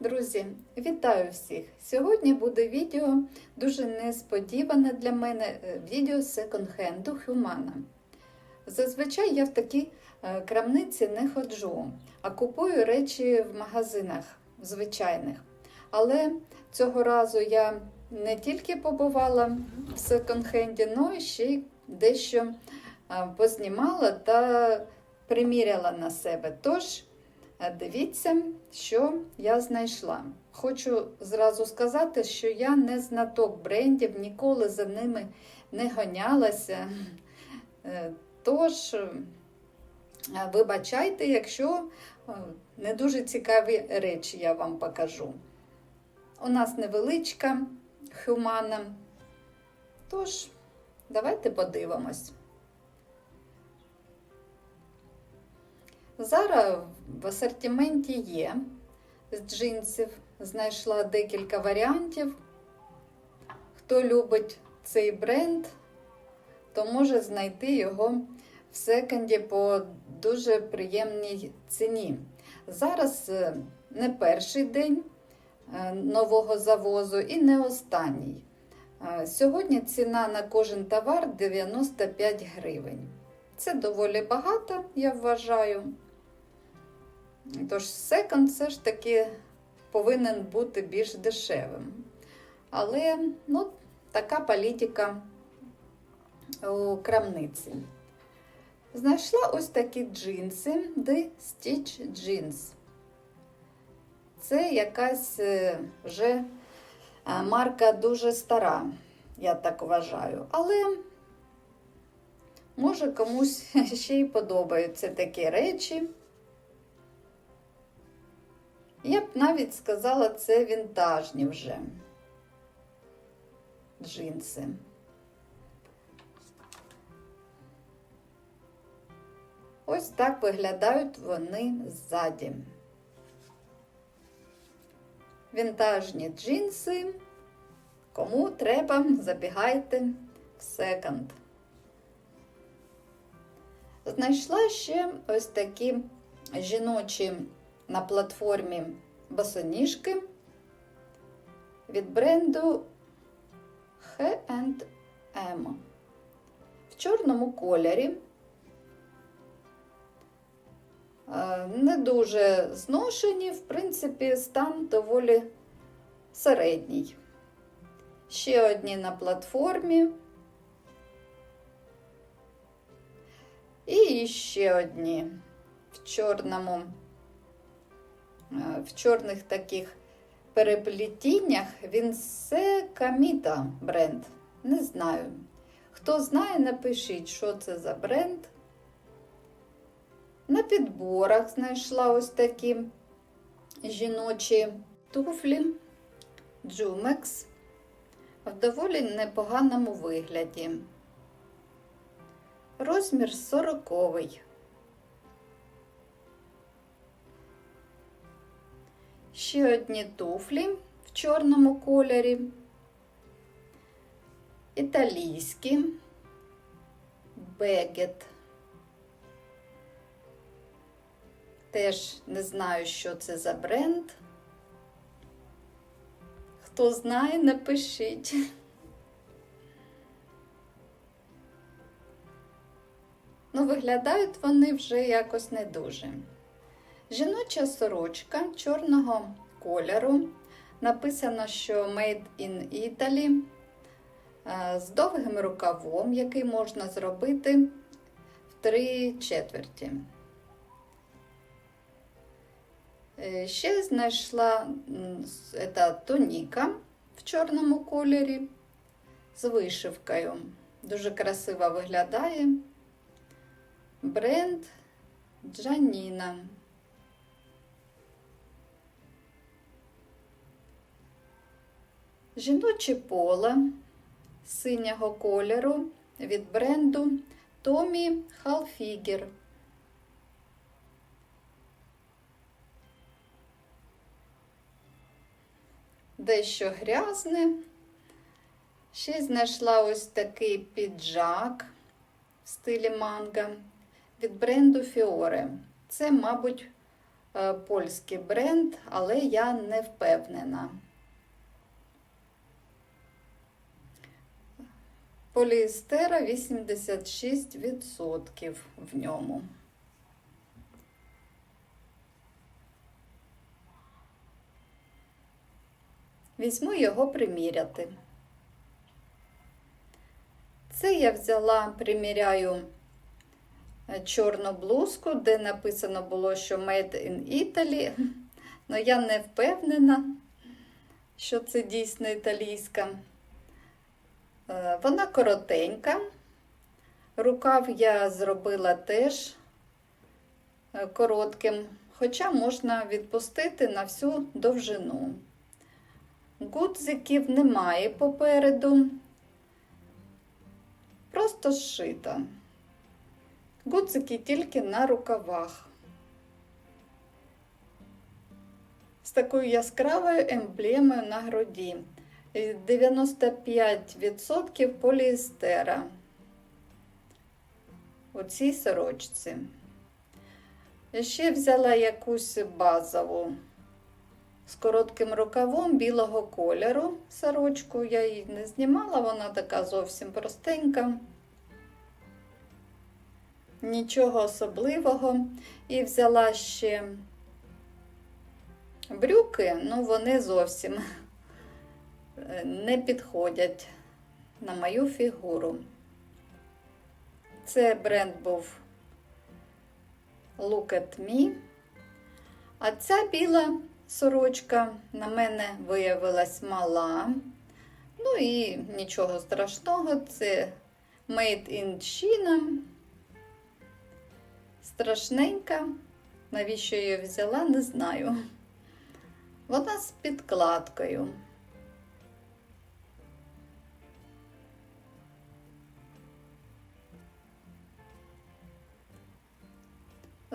Друзі, вітаю всіх! Сьогодні буде відео дуже несподіване для мене е, відео секонд-хенду Humana. Зазвичай я в такій е, крамниці не ходжу, а купую речі в магазинах звичайних. Але цього разу я не тільки побувала в секонд-хенді, але ще й дещо е, познімала та приміряла на себе. Тож, дивіться, що я знайшла. Хочу зразу сказати, що я не знаток брендів, ніколи за ними не гонялася. Е, Тож, е, вибачайте, якщо е, не дуже цікаві речі я вам покажу. У нас невеличка хумана. Тож, давайте подивимось. Зараз в асортименті є з джинсів. Знайшла декілька варіантів. Хто любить цей бренд, то може знайти його в секонді по дуже приємній ціні. Зараз е, не перший день е, нового завозу і не останній. Е, Сьогодні ціна на кожен товар 95 гривень. Це доволі багато, я вважаю. Тож секонд все ж таки повинен бути більш дешевим. Але ну, така політика у крамниці. Знайшла ось такі джинси The Stitch Jeans. Це якась е, вже е, марка дуже стара, я так вважаю. Але може комусь ще й подобаються такі речі. Я б навіть сказала, це вінтажні вже джинси. Ось так виглядають вони ззаді. Вінтажні джинси. Кому треба, забігайте в секонд. Знайшла ще ось такі жіночі на платформі босоніжки від бренду H&M в чорному кольорі. Е, Не дуже зношені, в принципі, стан доволі середній. Ще одні на платформі. І ще одні в чорному, в чорних таких переплетіннях. Він все Каміта бренд. Не знаю. Хто знає, напишіть, що це за бренд. На підборах знайшла ось такі жіночі туфлі Jumex в доволі непоганому вигляді. Розмір 40. Ще одні туфлі в чорному кольорі. Італійські бегет. Теж не знаю, що це за бренд. Хто знає, напишіть. Ну, виглядають вони вже якось не дуже. Жіноча сорочка чорного кольору. Написано, що Made in Italy е, з довгим рукавом, який можна зробити в три четверті. Е, Ще знайшла це тоніка в чорному кольорі з вишивкою. Дуже красиво виглядає. Бренд Джаніна. Жіноче поле синього кольору від бренду Tommy Hilfiger. Дещо грязне. Ще знайшла ось такий піджак в стилі манга від бренду Fiore. Це, мабуть, е, польський бренд, але я не впевнена. Поліестера 86% в ньому. Візьму його приміряти. Це я взяла, приміряю е, чорну блузку, де написано було, що Made in Italy. Але я не впевнена, що це дійсно італійська. Е, Вона коротенька. Рукав я зробила теж е, коротким, хоча можна відпустити на всю довжину. Гудзиків немає попереду, просто зшита. Гудзики тільки на рукавах. З такою яскравою емблемою на груді. 95% поліестера у цій сорочці. Ще взяла якусь базову з коротким рукавом білого кольору сорочку. Я її не знімала, вона така зовсім простенька. Нічого особливого. І взяла ще брюки, ну вони зовсім не підходять на мою фігуру. Це бренд був Look at Me. А ця біла сорочка на мене виявилась мала. Ну і нічого страшного, це Made in China. Страшненька. Навіщо її взяла, не знаю. Вона з підкладкою.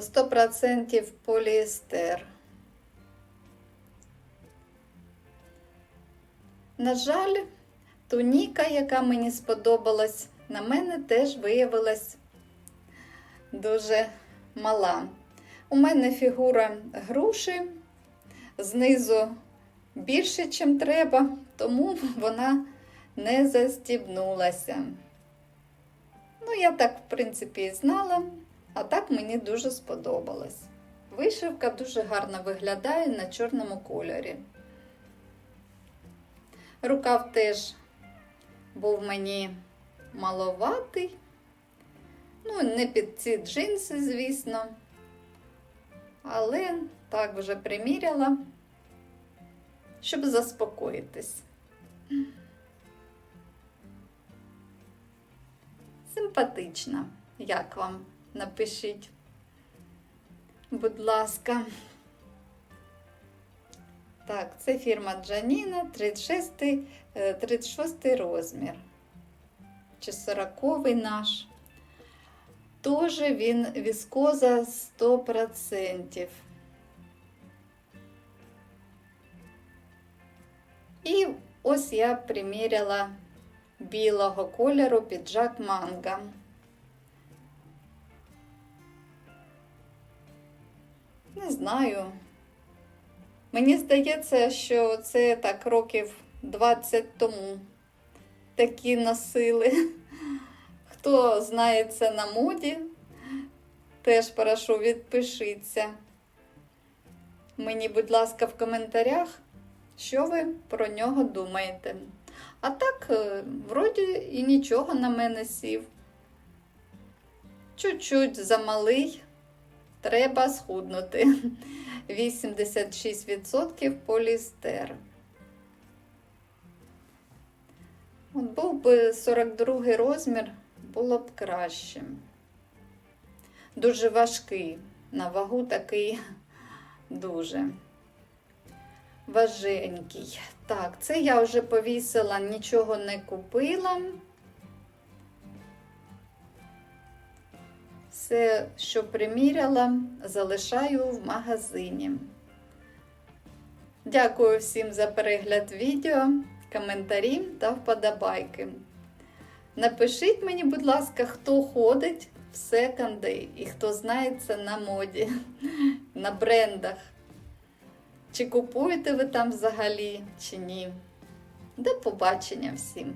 Сто процентів поліестер. На жаль, туніка, яка мені сподобалась, на мене теж виявилась дуже мала. У мене фігура груші, знизу більше, ніж треба, тому вона не застібнулася. Ну, я так, в принципі, і знала, а так мені дуже сподобалось. Вишивка дуже гарно виглядає на чорному кольорі. Рукав теж був мені маловатий. Ну, не під ці джинси, звісно. Але так вже приміряла, щоб заспокоїтись. Симпатична, як вам? Напишіть, будь ласка. Так, це фірма Джаніна, 36 36 розмір. Чи 40 наш. Тоже він віскоза 100%. І ось я приміряла білого кольору піджак манга. Не знаю. Мені здається, що це так років 20 тому такі носили. Хто знається на моді, теж прошу відпишіться. Мені, будь ласка, в коментарях, що ви про нього думаєте. А так, е, вроді і нічого на мене сів. Чуть-чуть замалий, треба схуднути. 86% полістер. От був би 42 розмір, було б краще. Дуже важкий, на вагу такий дуже важенький. Так, це я вже повісила, нічого не купила. Все, що приміряла, залишаю в магазині. Дякую всім за перегляд відео, коментарі та вподобайки. Напишіть мені, будь ласка, хто ходить в секонди і хто знається на моді. на брендах. Чи купуєте ви там взагалі, чи ні. До побачення всім!